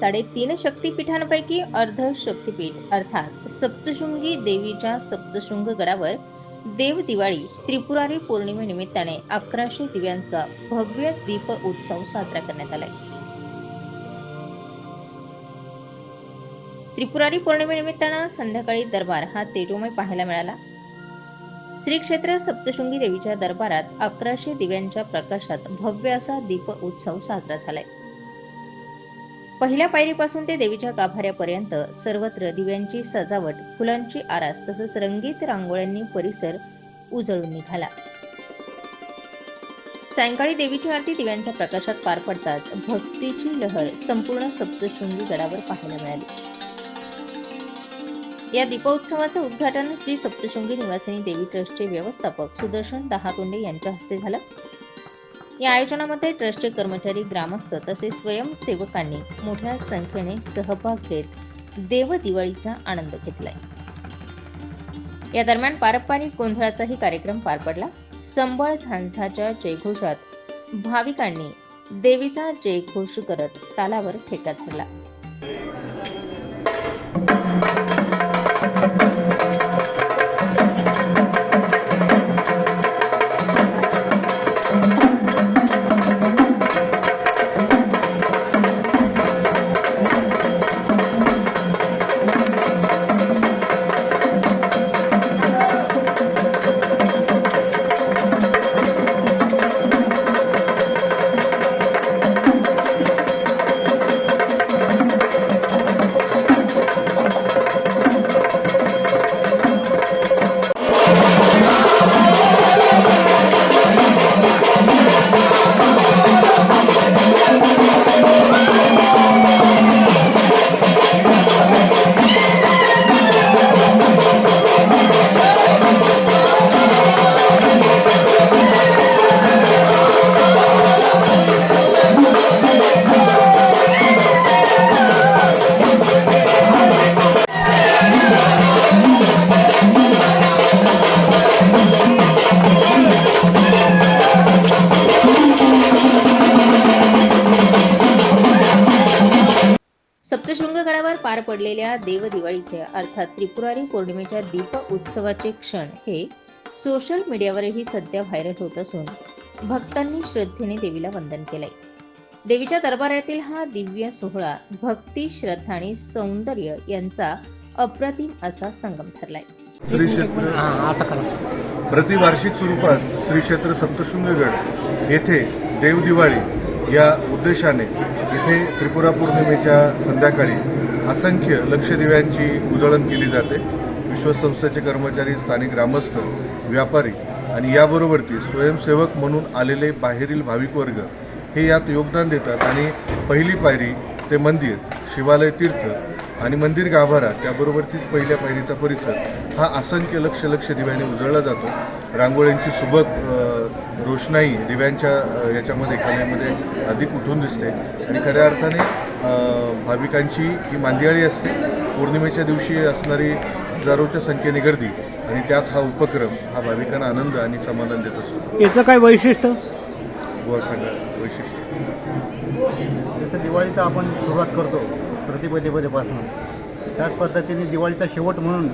साडेतीन शक्तिपीठांपैकी अर्ध शक्तिपीठ अर्थात सप्तशृंगी देवीच्या सप्तशृंग गडावर देव दिवाळी त्रिपुरारी पौर्णिमेनिमित्ताने अकराशे दिव्यांचा भव्य दीप उत्सव साजरा करण्यात आलाय. त्रिपुरारी पौर्णिमेनिमित्तानं संध्याकाळी दरबार हा तेजोमय पाहायला मिळाला. श्री क्षेत्र सप्तशृंगी देवीच्या दरबारात अकराशे दिव्यांच्या प्रकाशात भव्य असा दीप उत्सव साजरा झालाय. पहिल्या पायरीपासून ते देवीच्या गाभाऱ्यापर्यंत सर्वत्र दिव्यांची सजावट फुलांची आरास तसंच रंगीत रांगोळ्यांनी परिसर उजळून निघाला. सायंकाळी देवीची आरती दिव्यांच्या प्रकाशात पार पडताच भक्तीची लहर संपूर्ण सप्तशृंगी गडावर पाहायला मिळाली. या दीपोत्सवाचं उद्घाटन श्री सप्तशृंगी निवासिनी देवी ट्रस्टचे व्यवस्थापक सुदर्शन दहातोंडे यांच्या हस्ते झालं. या आयोजनामध्ये ट्रस्टचे कर्मचारी ग्रामस्थ तसेच स्वयंसेवकांनी मोठ्या संख्येने सहभाग घेत देव दिवाळीचा आनंद घेतलाय. या दरम्यान पारंपरिक गोंधळाचाही कार्यक्रम पार पडला. संबळ झांझाच्या जयघोषात भाविकांनी देवीचा जयघोष करत तालावर ठेका धरला. पार पडलेल्या देव दिवाळीचे अर्थात त्रिपुरारी पौर्णिमेच्या दीप उत्सवाचे क्षण हे सोशल मीडियावरही सध्या व्हायरल होत असून भक्तांनी श्रद्धेने देवीला वंदन केलंय. देवीच्या दरबारातील हा दिव्य सोहळा भक्ती श्रद्धा आणि सौंदर्य यांचा अप्रतिम असा संगम ठरलाय. श्री क्षेत्र हां प्रतिवार्षिक स्वरूपात श्री क्षेत्र सप्तशृंगगड येथे देवदिवाळी या उद्देशाने इथे त्रिपुरा पौर्णिमेच्या संध्याकाळी असंख्य लक्षदिव्यांची उजळण केली जाते. विश्वसंस्थेचे कर्मचारी स्थानिक ग्रामस्थ व्यापारी आणि याबरोबरती स्वयंसेवक म्हणून आलेले बाहेरील भाविक वर्ग हे यात योगदान देतात आणि पहिली पायरी ते मंदिर शिवालय तीर्थ आणि मंदिर गाभारा त्याबरोबरतीच पहिल्या पायरीचा परिसर हा असंख्य लक्ष लक्ष दिव्याने उजळला जातो. रांगोळ्यांची सुबक रोषणाई दिव्यांच्या याच्यामध्ये कलेमध्ये अधिक उठून दिसते. आणि खऱ्या अर्थाने भाविकांची ही मांदियाळी असते. पौर्णिमेच्या दिवशी असणारी हजारोच्या संख्येने गर्दी आणि त्यात हा उपक्रम हा भाविकांना आनंद आणि समाधान देत असतो. याचं काय वैशिष्ट्य? बुवा सांगा वैशिष्ट्य? जसं दिवाळीचा आपण सुरुवात करतो प्रतिपदेपदेपासून त्याच पद्धतीने दिवाळीचा शेवट म्हणून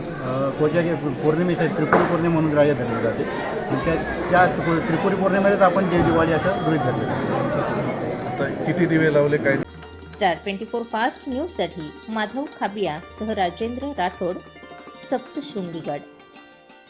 कोजागी पौर्णिमेच्या त्रिपुरी पौर्णिमा म्हणून ग्राह्य धरली जाते. आणि त्या त्या त्रिपुरी पौर्णिमेलाच आपण देव दिवाळी असं गृहीत धरलं जातं आता किती दिवे लावले काय स्टार ट्वेंटी फोर फास्ट न्यूजसाठी माधव खाबिया सह राजेंद्र राठोड सप्तशृंगी गड